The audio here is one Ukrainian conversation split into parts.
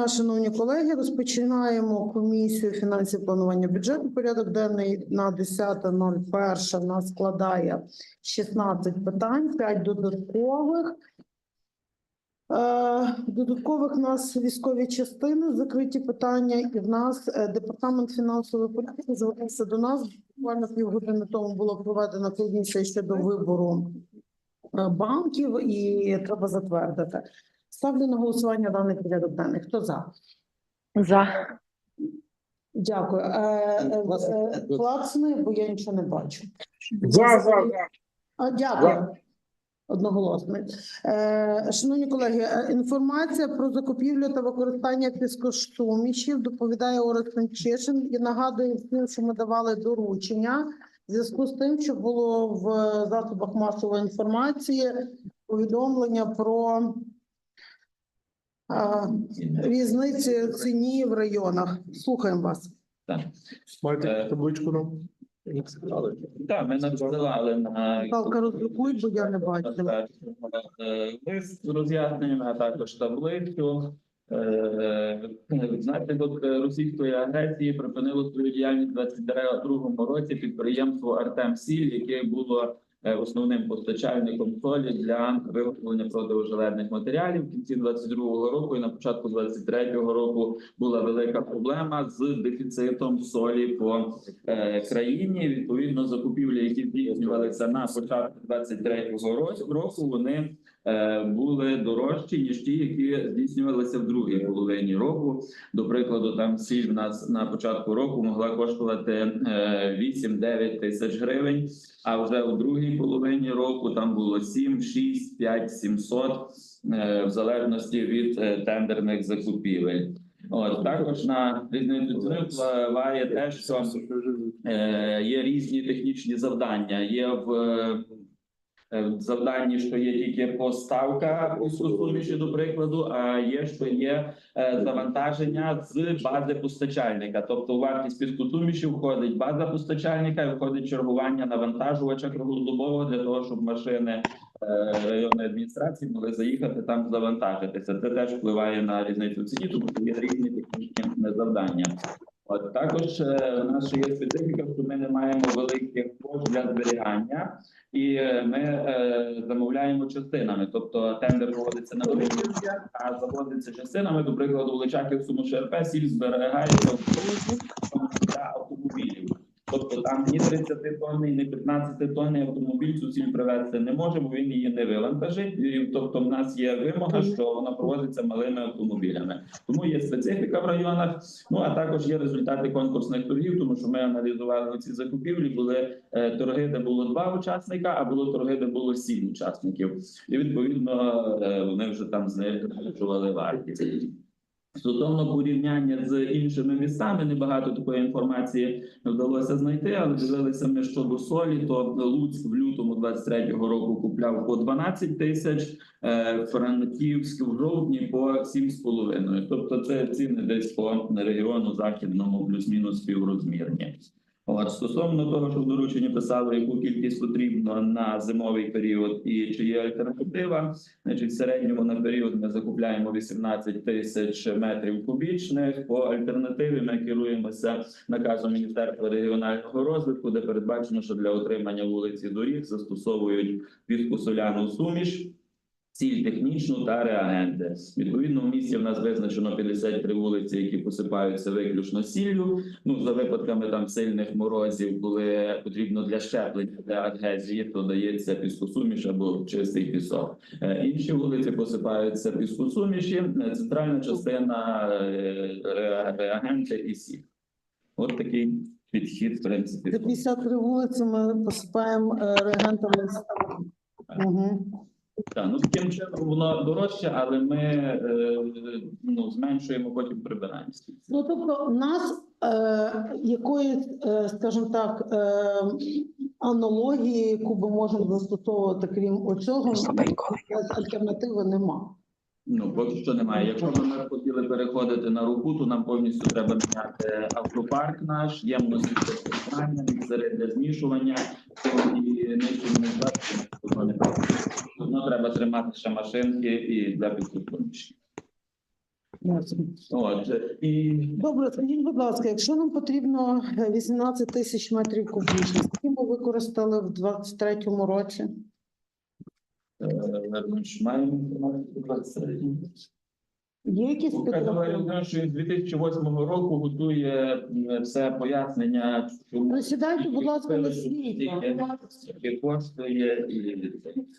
дня, шановні колеги. Розпочинаємо комісію фінансів планування бюджету. Порядок денний на 10.01 нас складає 16 питань, 5 додаткових. Е, Додаткових нас військові частини, закриті питання, і в нас е, департамент фінансової політики звернувся до нас. Буквально півгодини тому була проведена комісія щодо вибору е, банків, і треба затвердити. Ставлю на голосування даний порядок денний. Хто за? За. Дякую. Е, е, е, Клацни, бо я нічого не бачу. За, за, за. А, дякую. Одноголосно. Е, шановні колеги, е, інформація про закупівлю та використання піскостумішів доповідає Орес Чешин і нагадує всім, що ми давали доручення в зв'язку з тим, що було в засобах масової інформації повідомлення про е, різниці ціні в районах. Слухаємо вас. Маєте Е, табличку нам? Так, ми надсилали на Палка роздрукуй, бо я не бачу. е, лист з роз'ясненнями, а також таблицю. Е, Внаслідок російської агресії припинило свою діяльність у 2022 році підприємство Артем Сіль, яке було е, основним постачальником солі для виготовлення продовжеледних матеріалів. В кінці 22 року і на початку 23 року була велика проблема з дефіцитом солі по е, країні. Відповідно, закупівлі, які здійснювалися на початку 23-го року, вони е, були дорожчі ніж ті, які здійснювалися в другій половині року. До прикладу, там сіль в нас на початку року могла коштувати е, 8-9 тисяч гривень. А вже у другій половині року там було 7, 6, 5, 700, е, в залежності від е, тендерних закупівель. От також на різницю впливає те, що е, є різні технічні завдання. Є в е, в завданні, що є тільки поставка у суміші, до прикладу, а є, що є е, завантаження з бази постачальника. Тобто, у вартість піскосуміші входить база постачальника і входить чергування навантажувача круглодобового для того, щоб машини е, районної адміністрації могли заїхати там завантажитися. Це теж впливає на різницю в ціні, тому що є різні технічні завдання. От також е, ще є специфіка, що ми не маємо великих площ для зберігання, і е, ми е, замовляємо частинами. Тобто тендер проводиться на великих, а заводиться частинами. До прикладу, у Суму, ШРП сіль зберігається в. Тобто там ні 30 тонни, ні 15 тонни автомобіль цю привезти не може, бо він її не вивантажить. Тобто, в нас є вимога, що вона проводиться малими автомобілями. Тому є специфіка в районах. Ну а також є результати конкурсних торгів, тому що ми аналізували ці закупівлі. Були е, торги, де було два учасника, а було торги, де було сім учасників. І відповідно е, вони вже там знижували вартість. Стосовно порівняння з іншими містами, небагато такої інформації вдалося знайти, але дивилися ми щодо солі. То Луцьк в лютому 23-го року купляв по 12 тисяч, е, Франківськ в жовтні по 7,5. Тобто це ціни десь по регіону західному плюс-мінус співрозмірні. От стосовно того, що в дорученні писали, яку кількість потрібно на зимовий період і чи є альтернатива, значить в середньому на період ми закупляємо 18 тисяч метрів кубічних. По альтернативі ми керуємося наказом Міністерства регіонального розвитку, де передбачено, що для отримання вулиці доріг застосовують піскосоляну суміш. Ціль технічну та реагенти. Відповідно, в місті в нас визначено 53 вулиці, які посипаються виключно сіллю. Ну за випадками там сильних морозів, коли потрібно для щеплення для адгезії, то дається піскосуміш або чистий пісок. Е, Інші вулиці посипаються піскосуміші, е, центральна частина е, реагенти і сіль. От такий підхід, в принципі. За 53 вулиці ми посипаємо реагентами. Угу. Так, ну таким чином воно дорожче, але ми е, ну, зменшуємо потім прибирання. Ну тобто, у нас е, якоїсь, е, скажімо так, е, аналогії, яку ми можемо застосовувати, крім оцього, альтернативи нема. Ну поки що немає. Якщо б ми хотіли переходити на руку, то нам повністю треба міняти автопарк наш, ємності спілкування, міксери для змішування і нижче воно не працює. Воно треба тримати ще машинки і для. От е, і Добре, скажіть, будь ласка, якщо нам потрібно е, 18 тисяч метрів кубічних, скільки ми використали в 23-му році? е, маємо інформацію про це. Є якісь Ну, підрахунки? що з 2008 року готує все пояснення, чому Ну, сідайте, будь ласка, на світ. скільки коштує і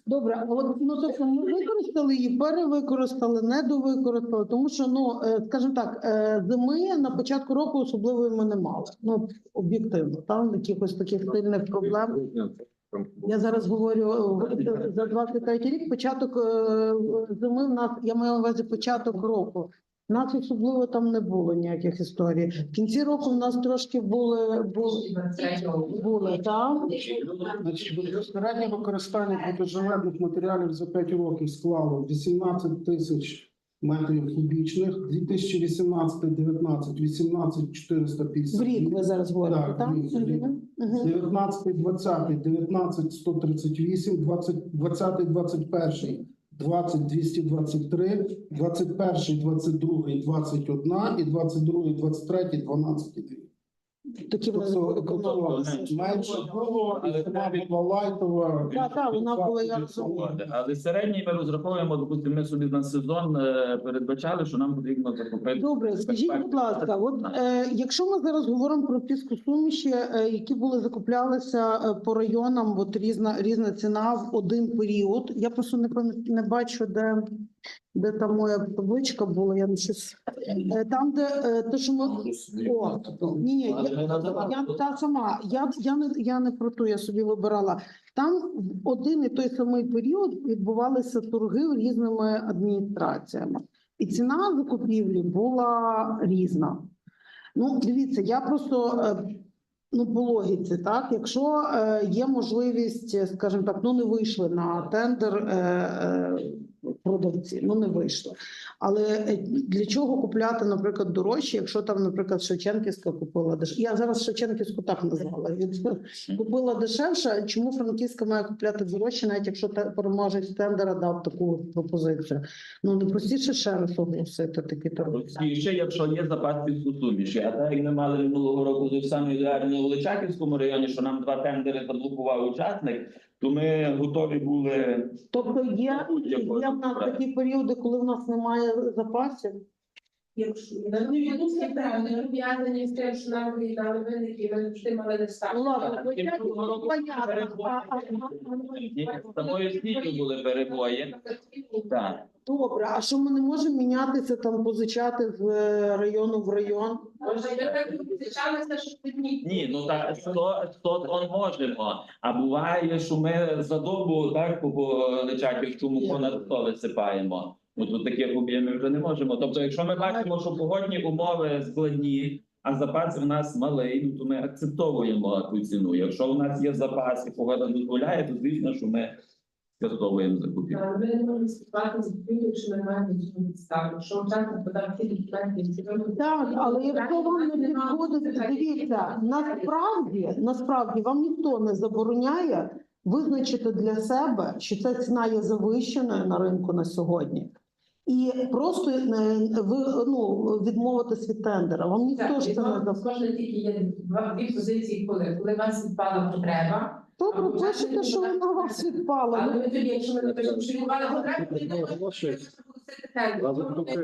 Добре, а от ну тобто ми використали її, перевикористали, недовикористали, тому що ну е, скажімо так, е, зими на початку року особливої ми не мали. Ну об'єктивно, там якихось таких сильних проблем. Я зараз говорю е, за 23 рік. Початок е, зими в нас я маю на увазі початок року. У нас особливо там не було ніяких історій. В кінці року в нас трошки були були, були. Значить, безпосереднє використання протижелезних матеріалів за 5 років склало 18 тисяч метрів кубічних, 2018-19 18 В 450. рік ви зараз говорите, Так, так? в рік, в рік. Мгм, мгм. 19-20 19 138, 20 20-21 20 223, 21 22 21 і 22 23 12 Такі вони Тобто економилися. менше було, Але вона була лайтова. Так, так, вона була, я розумію. Але середній ми розраховуємо, допустимо, ми собі на сезон е, передбачали, що нам потрібно закупити. Добре, скажіть, будь ласка, от е, якщо ми зараз говоримо про піскосуміші, е, які були закуплялися е, по районам, от різна різна ціна в один період. Я просто не пам'ят- не бачу, де, де там моя табличка була. Я не щось е, там, де е, те, що ми о, ні, ні, я, я та сама. Я, я не я не про ту, я собі вибирала. Там в один і той самий період відбувалися торги різними адміністраціями. І ціна закупівлі була різна. Ну, дивіться, я просто е, ну, по логіці, так, якщо е, є можливість, скажімо так, ну не вийшли на тендер е, е, продавці, ну не вийшли. Але е, для чого купляти, наприклад, дорожче, якщо там, наприклад, Шевченківська купила дешевше? Я зараз Шевченківську так назвала. Купила дешевше. Чому Франківська має купляти дорожче, навіть якщо переможець тендера дав таку пропозицію? Ну не простіше ще раз оголосити такі торги. І ще якщо є запас підсуміші, а так як ми мали минулого року до самої ідеально у Личаківському районі, що нам два тендери заблокував учасник, то ми готові були Тобто є, є в нас брати. такі періоди, коли в нас немає запасів. Якщо ну, не пов'язані з тим, що нам виїдали виники, ми завжди мали не з самою стійкою були перебої. Так. Добре, а що ми не можемо мінятися там, позичати з е, району в район? Може, ми так зустрічалися, що. Ні, ну так 100, 100 тонн можемо. А буває, що ми за добу так по- по Личаківському понад 100 висипаємо. Ну тут таких об'ємів вже не можемо. Тобто, якщо ми бачимо, що погодні умови складні, а запас в нас малий, ну то ми акцептовуємо ту ціну. Якщо в нас є запас і погода дозволяє, то звісно, що ми скасовуємо закупівлю. Ми не можемо співати з дитиною, якщо ми маємо цю підставу. Якщо учасник подав ці документи, Так, але якщо вам не підходить, дивіться, насправді, насправді вам ніхто не забороняє визначити для себе, що ця ціна є завищеною на ринку на сьогодні. І просто е, ви ну відмовитись від тендера. Вам ніхто ж це не забороняє. Кожна тільки є дві позиції, коли коли вас відпала потреба. Добре, пишете, що вона вас відпала. Але Ну, ми тоді, якщо ми напишемо, що відпала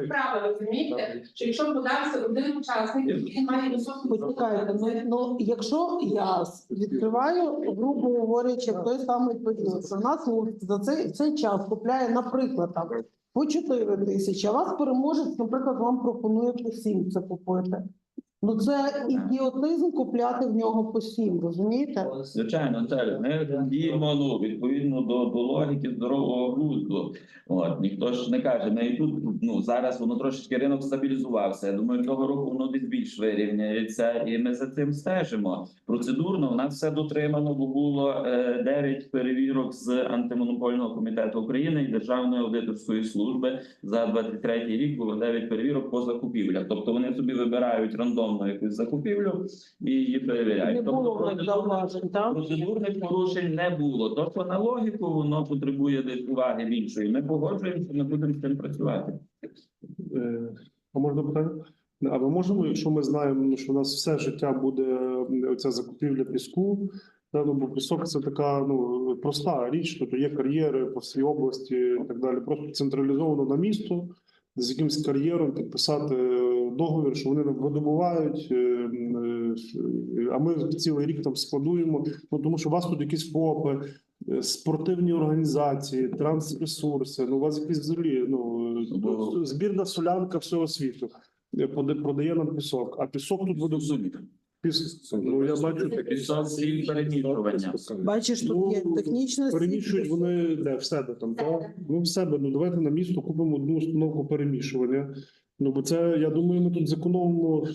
справа, розумієте? Що якщо подався один учасник, він має високу Почекайте, ну, ну якщо я відкриваю, грубо говорячи, в той самий період, що в нас ну, за цей, цей час купляє, наприклад, там по 4 тисячі, а вас переможець, наприклад, вам пропонує по 7 це купити. Ну це ідіотизм купляти в нього по 7, розумієте? Звичайно, це ми діємо ну відповідно до, до логіки здорового глузду. От ніхто ж не каже, ми і тут ну зараз воно трошечки ринок стабілізувався. Я думаю, цього року воно десь більш вирівняється, і ми за цим стежимо. Процедурно у нас все дотримано, бо було е, 9 перевірок з антимонопольного комітету України і Державної аудиторської служби за 23 рік. Було 9 перевірок по закупівлях. Тобто вони собі вибирають рандомно якусь закупівлю і її перевіряють. Не Тобто, було в зауважень, так? Процедурних порушень не було. Тобто на логіку воно потребує десь уваги більшої. Ми погоджуємося, ми будемо з цим працювати. Е, А можна питання? А ми можемо, якщо ми знаємо, що у нас все життя буде оця закупівля піску, та, ну, бо пісок це така ну проста річ, тобто є кар'єри по всій області і так далі. Просто централізовано на місто з якимось кар'єром підписати договір, що вони нам видобувають, е, е, а ми цілий рік там складуємо. Ну тому що у вас тут якісь ФОПи, е, спортивні організації, трансресурси. Ну у вас якісь взагалі ну е, збірна солянка всього світу. Продає нам пісок, а пісок тут буде піс... Ну я бачу сіль перемішування. Бачиш, тут є Ну, технічна перемішують вони де в себе там. Так? Ну в себе. Ну давайте на місто купимо одну установку перемішування. Ну бо це я думаю, ми тут зекономимо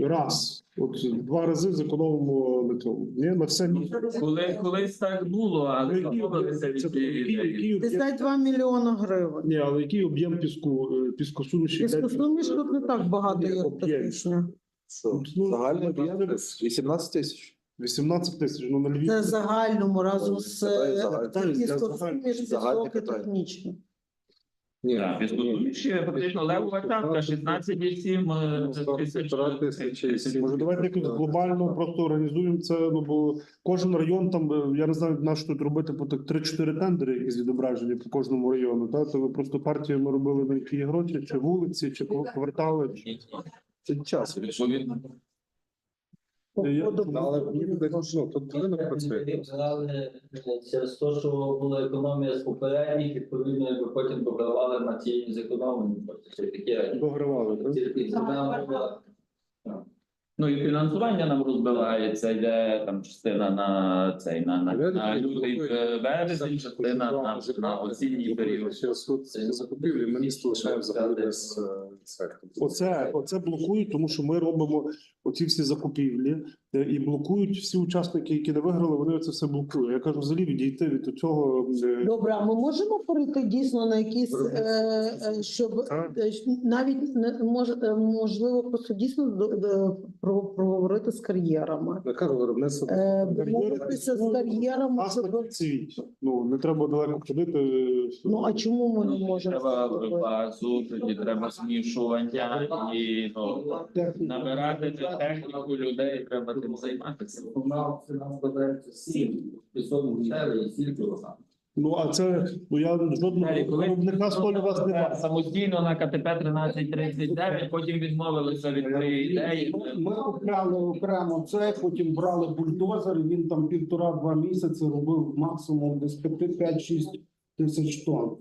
раз, от два рази зекономимо на цьому. Ні, на все місто. Коли колись так було, але об'єм? Це від цієї ідеї. об'єм? 52 мільйона гривень. Ні, але який об'єм піску е, піскосуміші? Піскосуміш тут не так багато, як Об'єм. технічно. Що? Ну, Загальний я об'єм не- 18 тисяч. 18 тисяч, ну на Львів. Це загальному разом з Це загальний. е, Це піскосуміш, Загальне пісок технічно. Так, піскосуміші, фактично левова частка 16,7 е, Ну, тисяч. Може, давайте якось глобально просто організуємо це. Ну бо кожен район там е, я не знаю, на що тут робити по так 3-4 тендери, якісь відображені по кожному району. Та то ви просто партіями робили на які гроші, чи вулиці, чи квартали. Чи... Це час. Відповідно. Я- Але мені здається, ну, тут працює. Через те, що була економія з попередніх, відповідно, якби потім програвали на ті зекономлені. Тобто це таке Догравали, так? тільки. Ну і фінансування нам розбивається, йде там частина на цей на, на, на лютий березень, частина на, на осінній період. Закупівлі, ми місто лишаємо взагалі без е. Оце, оце блокують, тому що ми робимо оці всі закупівлі е, і блокують всі учасники, які не виграли. Вони це все блокують. Я кажу, взагалі відійти від цього. е, Добре, а ми можемо перейти дійсно на якісь, е, щоб навіть не може можливо просто дійсно до- до- про проговорити з кар'єрами, Я кажу, виробництво. е, домовитися з кар'єрами, Нас на щоб. Ну не треба далеко ходити. ну а чому ми не можемо Треба базу, тоді треба змішування і ну, набирати техніку людей, треба тим займатися. У нас складається 7, 500 і 7 кілограм. Ну а це ну я жодного Далі, коли виробника столі у вас немає. самостійно на КТП 1339, потім відмовилися від цієї ідеї. Ми купляли окремо це, потім брали бульдозер, і він там півтора-два місяці робив максимум десь 5-6 тисяч тонн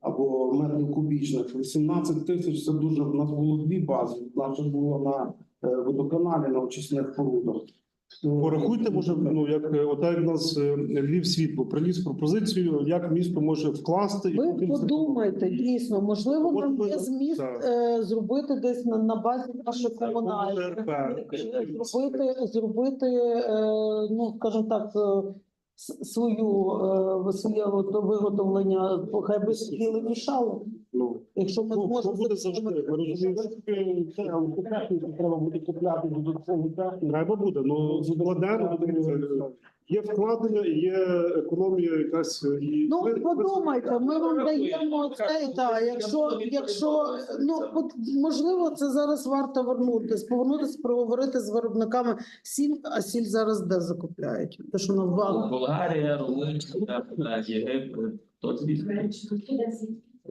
або метрів кубічних. 18 тисяч це дуже. У нас було дві бази. Наше було на е, водоканалі на очисних порудах. Порахуйте, може, ну як е, отак як нас е, Львів світло приніс пропозицію, як місто може вкласти і Ви подумайте, дійсно, можливо, От нам ми- є зміст так. е, зробити десь на, на базі нашої комунальної, е, зробити, зробити, е, ну скажімо так, е, свою е, своє от виготовлення, хай би сиділи мішали. Ну, Якщо ми ну, зможемо що буде завжди. Ми розуміємо, що техніку треба буде купляти додаткову техніку. Треба буде, ну закладемо, є вкладення, є економія якась е, і Ну ми- подумайте, ми вам даємо це та якщо, якщо ну от можливо, це зараз варто вернутись, повернутися, проговорити з виробниками сіль, а сіль зараз де закупляють? Те, що на вагу. Болгарія, Румунія, Єгипет, то звісно.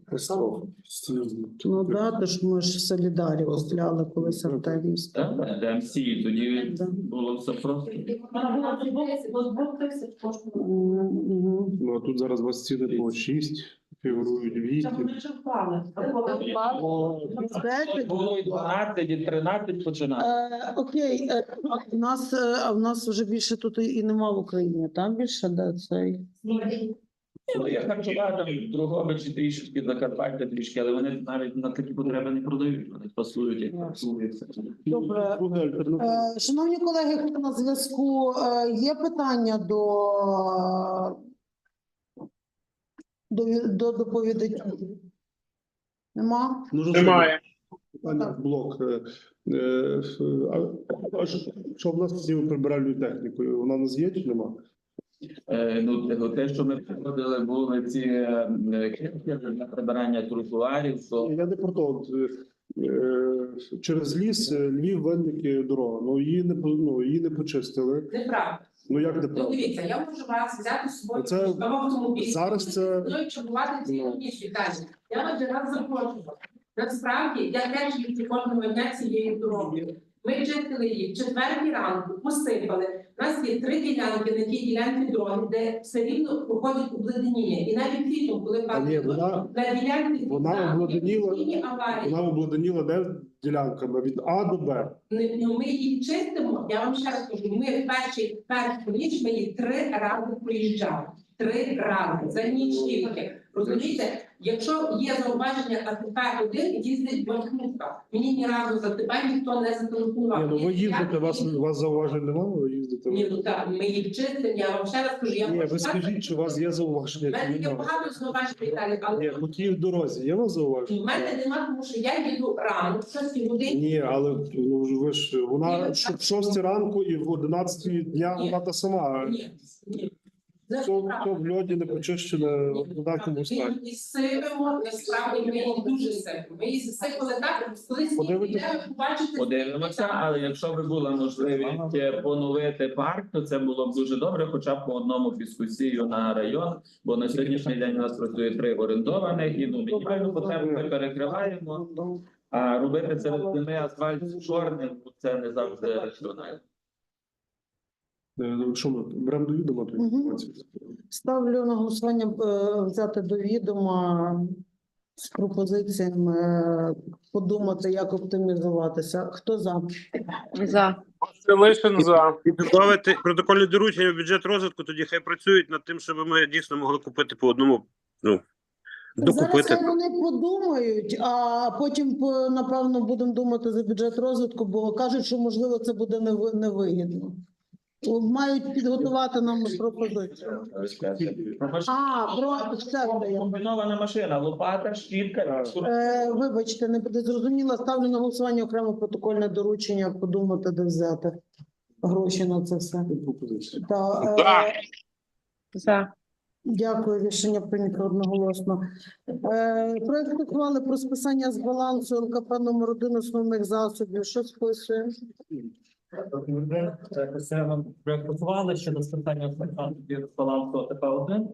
Катастрофа. Ну да, то ж ми ж в Солідарі купляли колись Артемівську. Так, ДМС, тоді Да. було все просто. Мгм. Ну, а тут зараз у вас ціни по 6, фігурують 8. Десять? Було і 12, і 13 починати. Е, окей, е, а в нас е, а в нас вже більше тут і і нема в Україні. Там більше де цей. Ну, Я харчова там Другобичі трішки, Закарпаття трішки, але вони навіть на такі потреби не продають, вони пасують, як пасуються. Добре. Е, Шановні колеги, хто на зв'язку? Е, Є питання до, до, до доповідачів? Нема? Ну, Немає. Питання блок. Е, е, а- а що- Що в нас з цією прибиральною технікою? Вона у нас є чи нема? Е, Ну, те- те, що ми приходили, були ці е, кемпери для прибирання тротуарів, то Я не про то. От, е, через ліс Львів Винники дорога. Ну її не ну, її не почистили. Неправда. Ну як не Ну, правда? дивіться, я можу вас взяти з собою Це в автомобіль. зараз це- Ну, і чергувати цілу Ну. ніч, Віталій. Я вже раз запрошувала. Насправді, я теж їздю кожного дня цією дорогою. Ми чистили її в четвертій ранку, посипали. У нас є три ділянки на тій ділянці дороги, де все рівно проходить обледеніння. І навіть літом, коли А ні, падає дощ, вона, на ділянці вона є обледеніла- аварії. вона обладнаніла де ділянками від А до Б. Не- ну, Ми її чистимо. Я вам ще раз кажу, ми в перший першу ніч ми її три рази проїжджали. Три рази за ніч тільки. Розумієте, якщо є зауваження АТП 1 їздить маршрутка. Мені ні разу за АТП ніхто не зателефонував. Ні, ну ви їздите, вас вас зауважень немає, ви їздите. Ні, ну так, ми їх чистимо. Я вам ще раз кажу, я Ні, ви скажіть, чи у вас є У зауваження? мене є немає? багато зауважень, Віталій, але Ні, по тій дорозі є у вас у зауваження? мене немає, тому що я їду рано, в 6 годині. Ні, але ну, ж ви ж вона Ні, ш- в 6 ранку і в 11 дня Ні. вона та сама. Ні, ні. Все в льоді не почищене в однаковому Ми стані. її сипемо, насправді ми її дуже сипемо. Ми її засипали так, коли йде, побачите. Подивимося, але якщо би була можливість е, поновити парк, то це було б дуже добре, хоча б по одному піскусію на район. Бо на сьогоднішній день у нас працює три орендованих, і ну мінімальну потребу ми перекриваємо. А робити це зими асфальт чорним це не завжди раціонально. Е, Що ми беремо до відома ту інформацію? Ставлю на голосування е, взяти до відома з пропозиціями е, подумати, як оптимізуватися. Хто за? За. Лишин за. І додати протокольне доручення в бюджет розвитку, тоді хай працюють над тим, щоб ми дійсно могли купити по одному. Ну докупити. хай вони подумають, а потім по- напевно будемо думати за бюджет розвитку, бо кажуть, що можливо це буде неви- невигідно. Мають підготувати нам пропозицію. А, про все. Комбінована машина, лопата, щітка. Е, вибачте, не буде зрозуміло. Ставлю на голосування окремо протокольне доручення, подумати, де взяти гроші на це все. Та, е, За. За. Дякую, рішення прийнято одноголосно. Е, проект ухвали про списання з балансу ЛКП номер 1 основних засобів. Що списує? Це вам проєктували щодо списання балансу ОТП-1.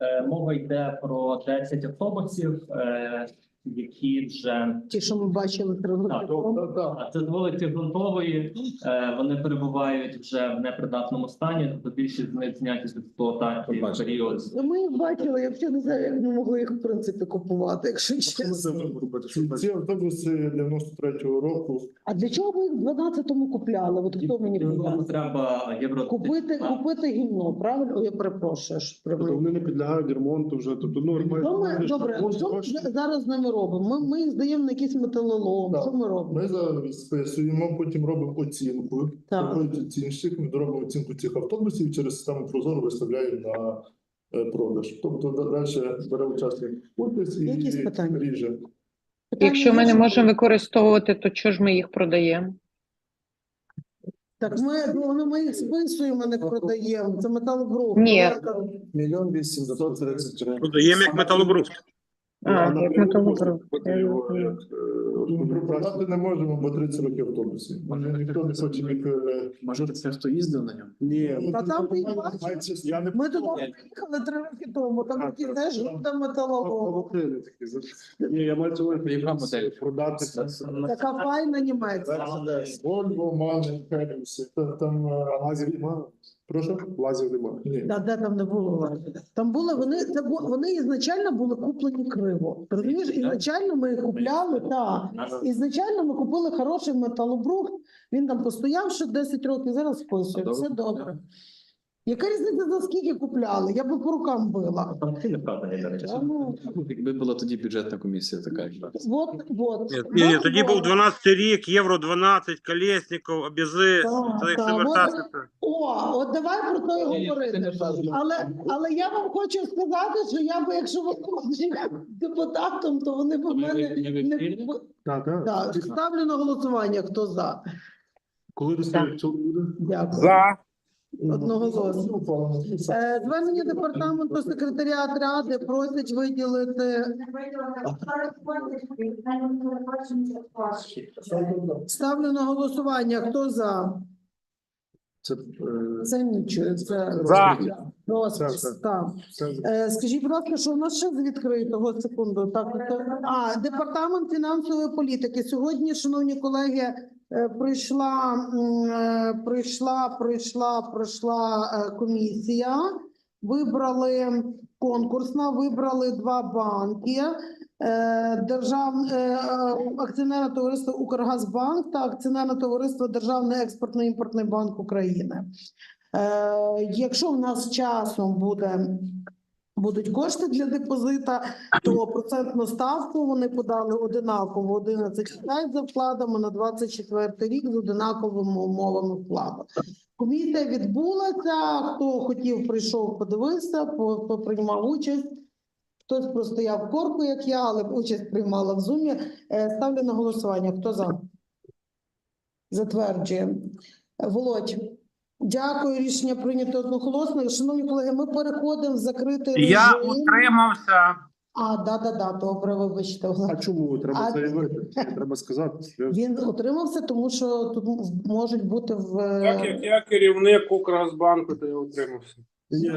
Е, Мова йде про 10 автобусів, е, які вже Ті, що ми бачили три Так, тому. а, це з вулиці Грунтової. е, Вони перебувають вже в непридатному стані, тобто більшість з них зняті з експлуатації в період. Ну, Ми їх бачили, я взагалі не знаю, як ми могли їх в принципі купувати, якщо чесно. Ці автобуси 93-го року. А для чого ви їх в 12-му купляли? От хто мені треба євро Купити, купити гімно, правильно? Я перепрошую. Тобто вони не підлягають ремонту вже. Тобто, ну, Що добре, ми зараз з ними робимо? Ми, ми їх здаємо на якийсь металолом. Так. Що ми робимо? Ми зараз списуємо, потім робимо оцінку. Так. Оцінщик, ми робимо оцінку цих автобусів і через систему Прозоро виставляємо на е, продаж. Тобто далі бере учасник участь і Якісь питання? ріже. Якщо ми не можемо використовувати, то чого ж ми їх продаємо? Так ми, ну, ми їх списуємо, не продаємо. Це металобрух. Ні. Мільйон вісімсот тридцять. Продаємо як металобрухт. А, як е, Продати не можемо, бо 30 років автобусів. Ніхто не хоче їх. е, Може, це хто їздив на ньому? Ні, Та там ти бачиш? Ми туди приїхали три роки тому. Там такі так, знаєш, груда металолом. Полотнини такі. за- Ні, я маю цього Яка модель? продати. Така файна німецька. Вольво, Мани, Хелюси. Там е, немає. Прошу. Лазів немає. Ні. Та де там не було? Там були вони. Це бу- вони ізначально були куплені криво. Ти Розумієш, ізначально ми їх купляли. Так ізначально ми купили хороший металобрух. Він там постояв ще 10 років. Зараз списує. Все добре. Яка різниця за скільки купляли? Я би по рукам била. Там ціни вказані, до речі. Та ну, Якби була тоді бюджетна комісія така. Вот, вот. Ні, ні, тоді був 12 рік, євро 12, Колєсніков, Обізи. Так, Це якщо так, вертатися. О, от давай про то і говорити. Але, але я вам хочу сказати, що я би, якщо ви були депутатом, то вони б в мене не Так, так. так. Ставлю на голосування, хто за. Коли до цього буде? Дякую. За. Одноголосно. Е, Звернення департаменту секретаріат ради просять виділити. Ставлю на голосування. Хто за? Це, е, Це нічого. Це За. розпис. Це- Так. це Е, Скажіть, будь ласка, що у нас ще з відкритого секунду? Так, це- а департамент фінансової політики. Сьогодні, шановні колеги, е, прийшла м, е, прийшла, прийшла, прийшла е, комісія. Вибрали конкурсна, вибрали два банки. Е, Держав... е, е, акціонерне товариство Укргазбанк та акціонерне товариство Державний експортно-імпортний банк України. Якщо в нас часом буде будуть кошти для депозита, то процентну ставку вони подали одинаково 11,5 за вкладами на 24 рік з одинаковими умовами вкладу. Комісія відбулася. Хто хотів, прийшов, подивився, по- по- приймав участь. Хтось простояв в корку, як я, але участь приймала в зумі. Е, Ставлю на голосування. Хто за? Затверджуємо. Е, Володь. Дякую, рішення прийнято одноголосно. Шановні колеги, ми переходимо в закритий режим. Я утримався. А, да, да, да, добре, вибачте. А чому треба А- заявити? Це Треба сказати. Він утримався, тому що тут можуть бути в Так як я керівник Укргазбанку, то я утримався. Ні,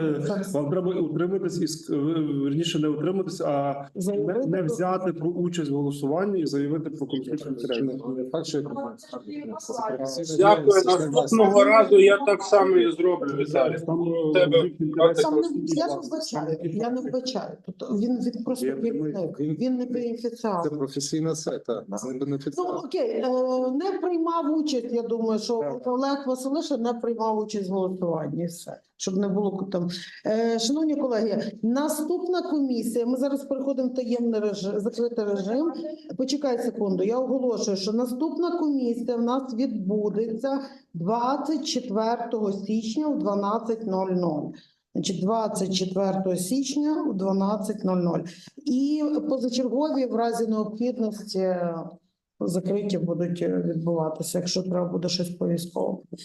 Вам треба утриматись і верніше не утриматись, а не, не взяти про участь в голосуванні і заявити про конфлікт інтересів. Не що я Дякую. Наступного разу я так само і зроблю, Віталій. Там е, Тебе- Там не я не вбачаю. Я не вбачаю. Тут він він просто керівник. він- Він не Це професійна сайта, це не Ну окей, е, не приймав участь. Я думаю, що Олег Василиша не приймав участь в голосуванні. Все, щоб не було там. Е, шановні колеги, наступна комісія. Ми зараз переходимо в таємний режим, закритий режим. Почекай секунду. Я оголошую, що наступна комісія в нас відбудеться 24 січня о 12.00. Значить, 24 січня о 12.00. І позачергові в разі необхідності закриті будуть е, відбуватися, якщо треба буде щось по військовому.